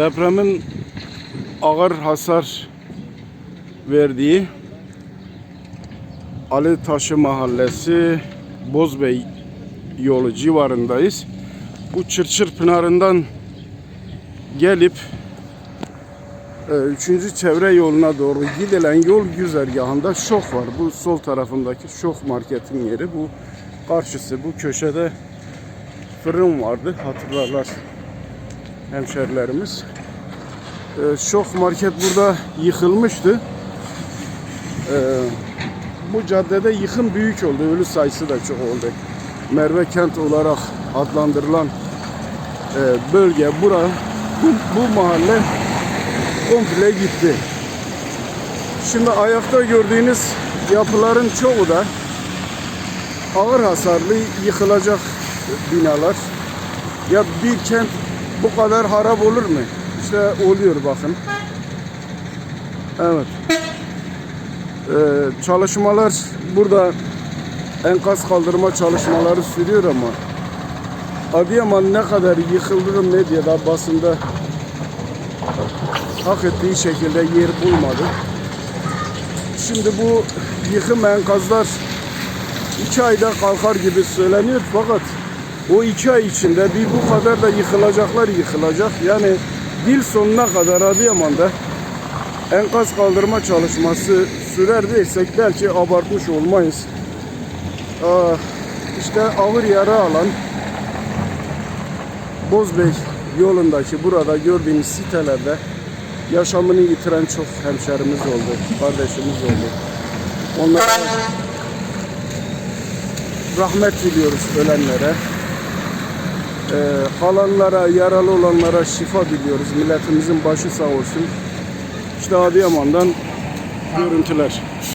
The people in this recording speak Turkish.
depremin ağır hasar verdiği Ali Taşı Mahallesi Bozbey yolu civarındayız. Bu Çırçır Pınarı'ndan gelip 3. çevre yoluna doğru gidilen yol güzergahında şok var. Bu sol tarafındaki şok marketin yeri. Bu karşısı bu köşede fırın vardı hatırlarlar hemşerilerimiz. Ee, şok market burada yıkılmıştı. Ee, bu caddede yıkım büyük oldu. Ölü sayısı da çok oldu. Merve kent olarak adlandırılan e, bölge bura bu, bu mahalle komple gitti. Şimdi ayakta gördüğünüz yapıların çoğu da ağır hasarlı yıkılacak binalar. Ya bir kent bu kadar harap olur mu? İşte oluyor bakın. Evet. Ee, çalışmalar burada enkaz kaldırma çalışmaları sürüyor ama Adıyaman ne kadar yıkıldığı medyada basında hak ettiği şekilde yer bulmadı. Şimdi bu yıkım enkazlar iki ayda kalkar gibi söyleniyor fakat o iki ay içinde bir bu kadar da yıkılacaklar yıkılacak. Yani yıl sonuna kadar Adıyaman'da enkaz kaldırma çalışması sürer dersek belki abartmış olmayız. Aa, işte ağır yara alan Bozbey yolundaki burada gördüğünüz sitelerde yaşamını yitiren çok hemşerimiz oldu, kardeşimiz oldu. Onlara rahmet diliyoruz ölenlere. Ee, kalanlara, yaralı olanlara şifa diliyoruz. Milletimizin başı sağ olsun. İşte Adıyaman'dan görüntüler.